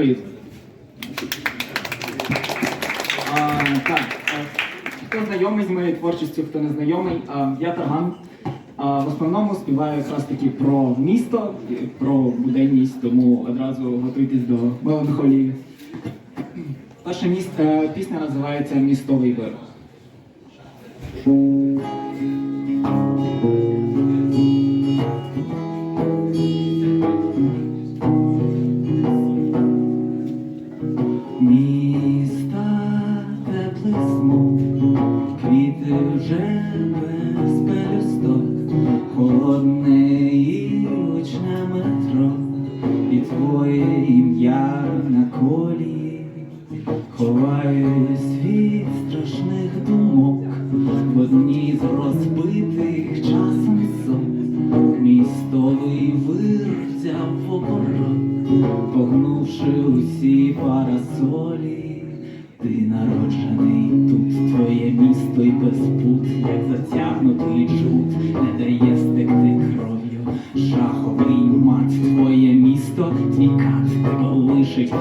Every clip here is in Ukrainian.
привіт. А, так, е, хто знайомий з моєю творчістю, хто не знайомий, а, я Тарган. А, в основному співаю якраз таки про місто, про буденність, тому одразу готуйтесь до меланхолії. Перша міс... е, пісня називається Містовий вир. Одній з розбитих часом сон, містовий вир взяв в оборот. Погнувши усі парасолі, ти народжений. Тут, твоє місто й безпут, як затягнутий джут, не дає стекти кров'ю, шаховий мат, твоє місто, твій кат тебе лишить,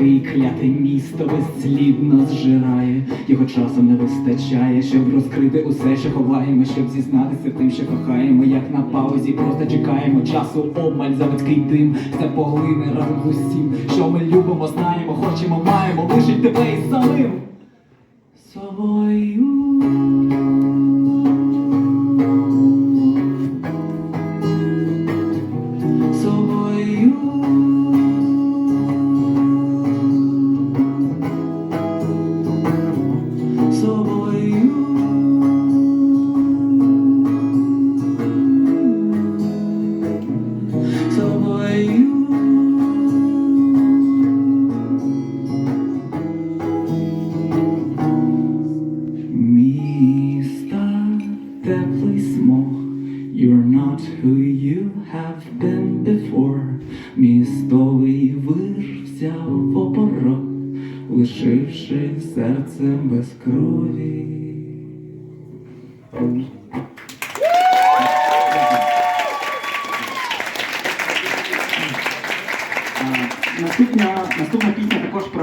який кляте місто безслідно зжирає. Його часом не вистачає, щоб розкрити усе, що ховаємо, щоб зізнатися тим, що кохаємо, як на паузі, просто чекаємо часу, обмаль заводський дим, все поглине разом усім, що ми любимо, знаємо, хочемо, маємо, лишить тебе і самим. Собою.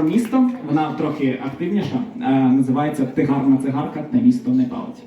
Місто. Вона трохи активніша. Е, Називається Ти гарна цигарка та місто не палить.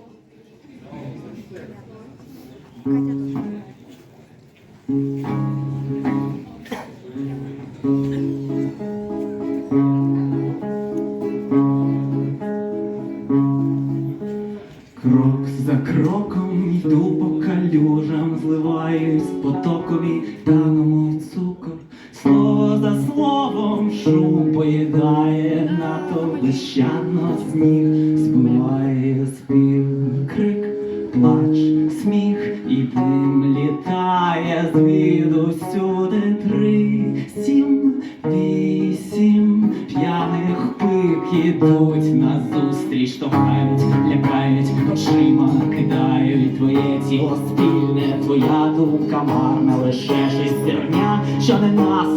Крок за кроком йду по калюжам, зливаюсь потоком і таному цукор. Слово за словом шум поїдає НАТО блищано сніг, збиває спів, крик, плач, сміх. І дим літає звідусюди. Три, сім, вісім п'яних пик ідуть назустріч, штовхають, лякають очима, кидають твоє тіло спільне, твоя думка марна, лише шестерня, що не на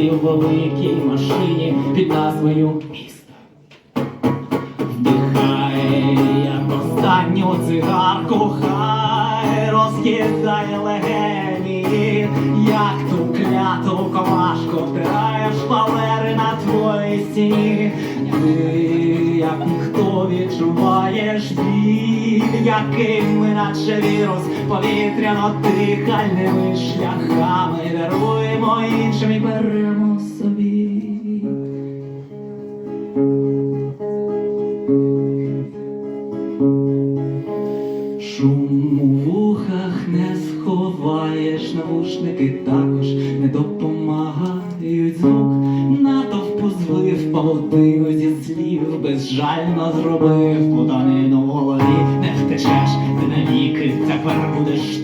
своєму в великій машині під назвою місто. Вдихай, як останню цигарку, хай розкидає легені, як ту кляту комашку втираєш шпалери на твоїй стіні. Ти, як ніхто відчуваєш біль, яким наче вірус повітряно дихальними шляхами даруємо іншим і беремо Шум у вухах не сховаєш, навушники також не допомагають звук. натовпу звив павутину зі слів, безжально зробив плутанину в голові, не втечеш, ти навіки, тепер будеш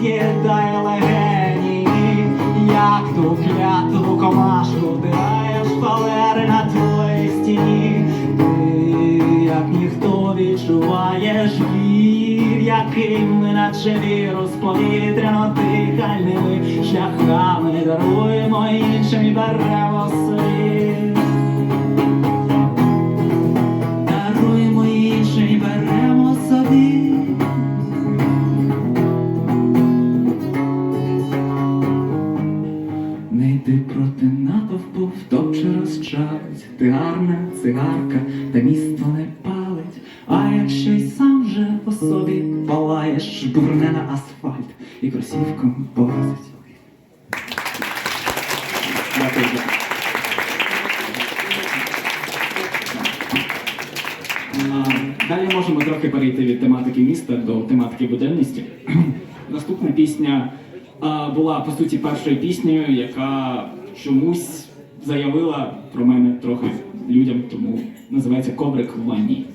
роз'їдає легені, як ту кляту комашку вдираєш шпалери на твоїй стіні, ти як ніхто відчуваєш біль, яким наче вірус повітряно дихальними шляхами даруємо іншим і беремо собі. Натовпу, втопче розчавить, ти гарна цигарка, та місто не палить. А якщо й сам вже по собі палаєш, бурне на асфальт і кросівком повозить. Далі можемо трохи перейти від тематики міста до тематики буденності. Наступна пісня була по суті першою піснею, яка чомусь заявила про мене трохи людям, тому називається Коврик в ванні.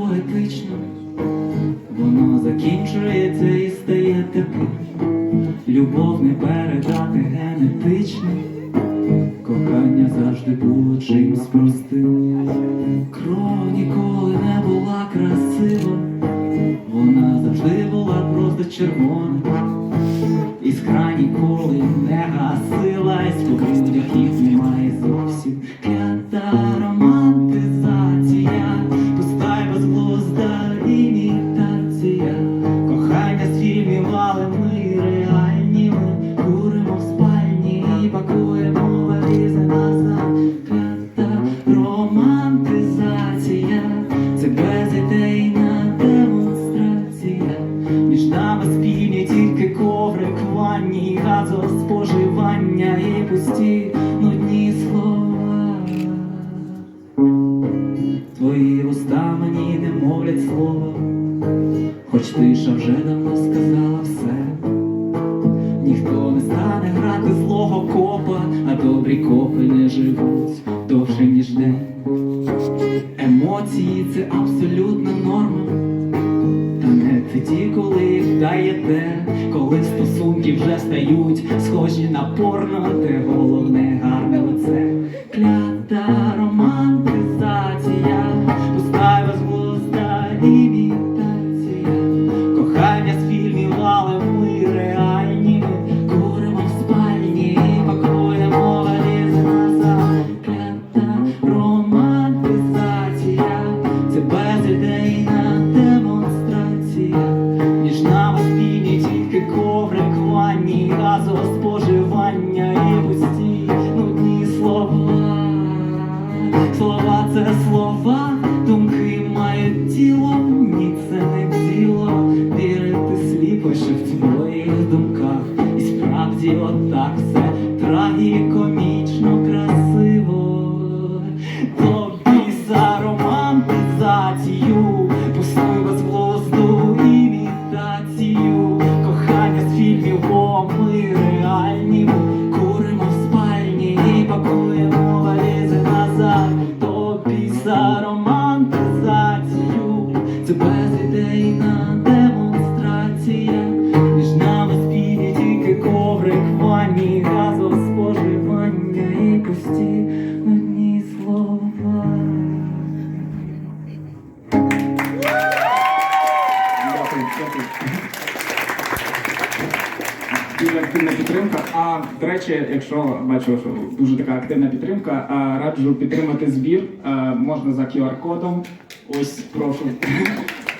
Поетично, воно закінчується і стає таким. Любов не передати генетично, кохання завжди було чимсь простим. Кров ніколи не була красива, вона завжди була просто червона. Емоції це абсолютна норма. Та не тоді, коли їх даєте, коли стосунки вже стають схожі на порно, те головне гарне лице. Все і пусті слова. Дуже активна підтримка. А до речі, якщо бачу, що дуже така активна підтримка, а, раджу підтримати збір. А, можна за QR-кодом. Ось прошу.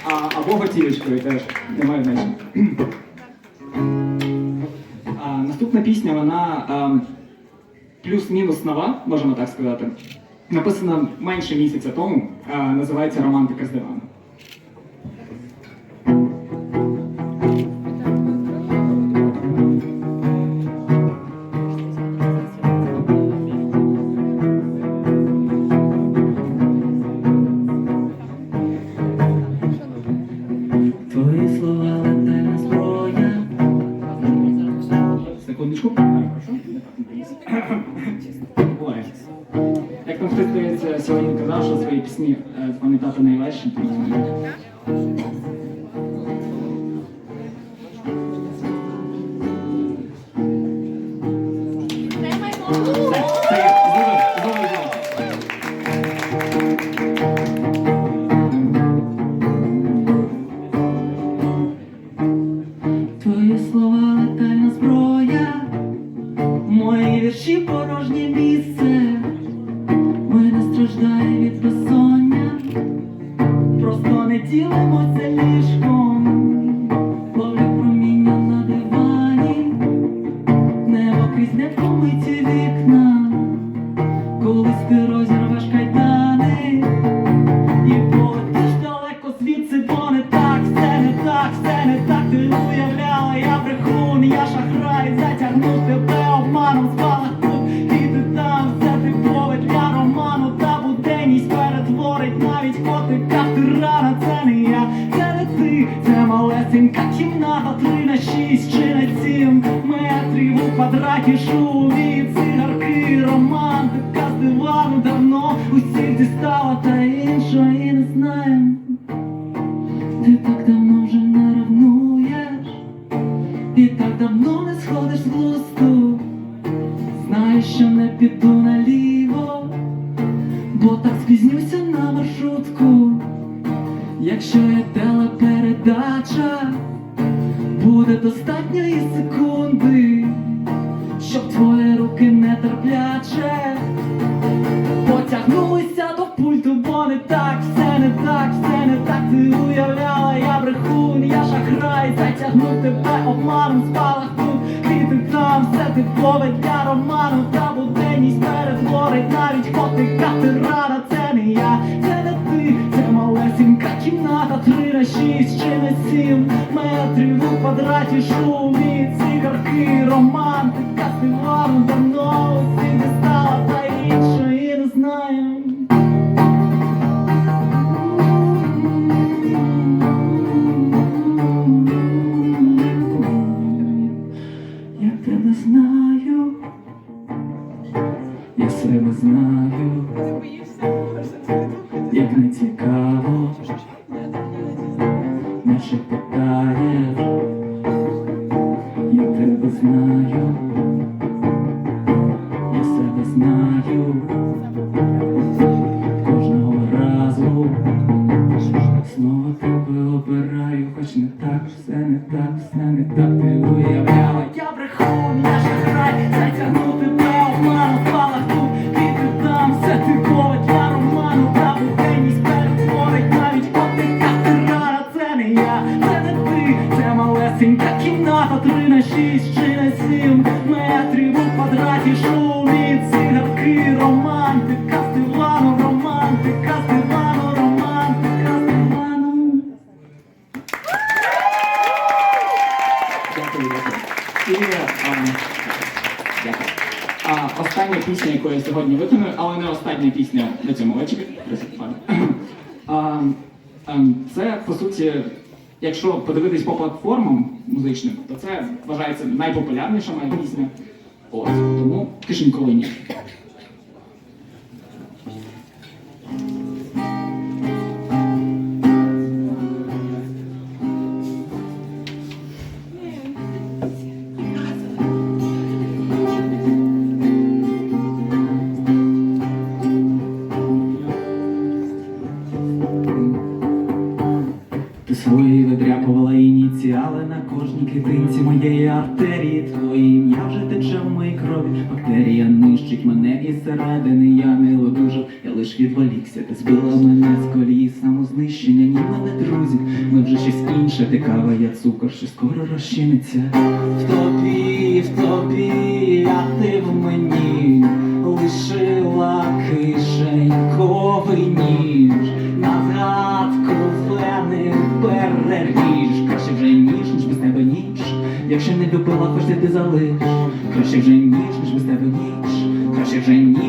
А, або готівочкою теж немає значення. Наступна пісня, вона а, плюс-мінус нова, можемо так сказати. Написана менше місяця тому. Називається Романтика з дивану. Пам'ятати найлегше. Не ділимося ліжком, це малесенька кімната, три на шість чи на сім метрів у квадраті шумі, цигарки, романтика з дивану давно усіх дістала та іншого і не знаєм. Ти так давно вже не ревнуєш, і так давно не сходиш з глузду. Знаєш, що не піду наліво, бо так спізнюся на маршрутку. Якщо є телепередача, буде достатньо і секунди, щоб твої руки нетерпляче потягнулися до пульту, бо не так, все не так, все не так, ти уявляла, я брехун, я шахрай, затягнув тебе обманом, спалах тут, квіти там, все типове для роману, та буденність перетворить. Навіть котика тирана, це не я, кімната, три на шість чи на сім метрів у квадраті шумі, цигарки, романтика з дивану давно not your fault. По суті, якщо подивитись по платформам музичним, то це вважається найпопулярніша моя пісня. От, тому кишеньковий ні. З колії самознищення. Ні, мене друзі, ми вже щось інше. Ти кава, я цукор, що скоро розчиниться. В тобі, в тобі, а ти в мені лишила кишеньковий ніж на згадку вени переріж. Краще вже ніж, ніж без тебе ніч. Якщо не любила, хоч ти залиш. Краще вже ніж, ніж без тебе ніч. Краще вже ніж,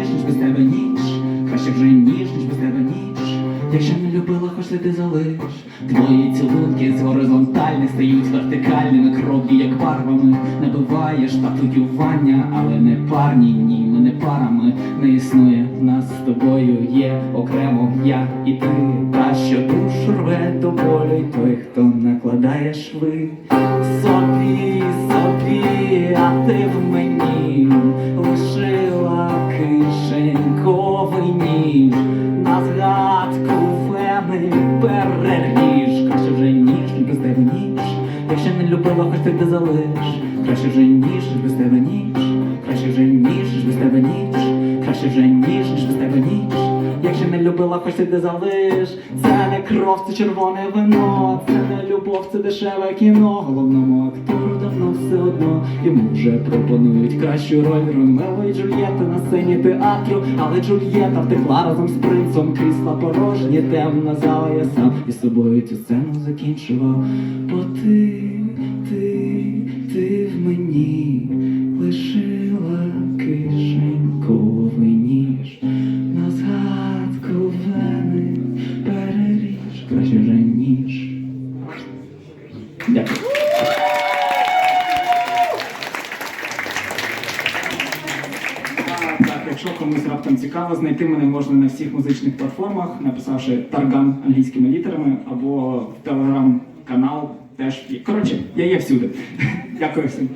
Якщо не любила, хоч ти залиш. Твої цілунки з горизонтальних стають вертикальними, кров'ю, як барвами, відчуваєш татуювання, але не парні, ні, ми не парами, не існує нас з тобою, є окремо я і ти, та що душу рве до болю, й той, хто накладає шви. Собі, собі, а ти в мені лишила кишеньковий не хоч ти залиш, краще вже ніж, без тебе ніж, краще вже ніж, без тебе ніж, краще вже ніж, без тебе ніж. Якщо не любила, хоч ти залиш, це не кров, це червоне вино, це не любов, це дешеве кіно. Головному актору давно все одно. Йому вже пропонують кращу роль Ромео і Джульєта на сцені театру, але Джульєта втекла разом з принцом, крісла порожні, темна зала, я сам із собою цю сцену закінчував. Бо ти, платформах, написавши Тарган англійськими літерами або в телеграм-канал теж. Коротше, я є всюди. Дякую всім.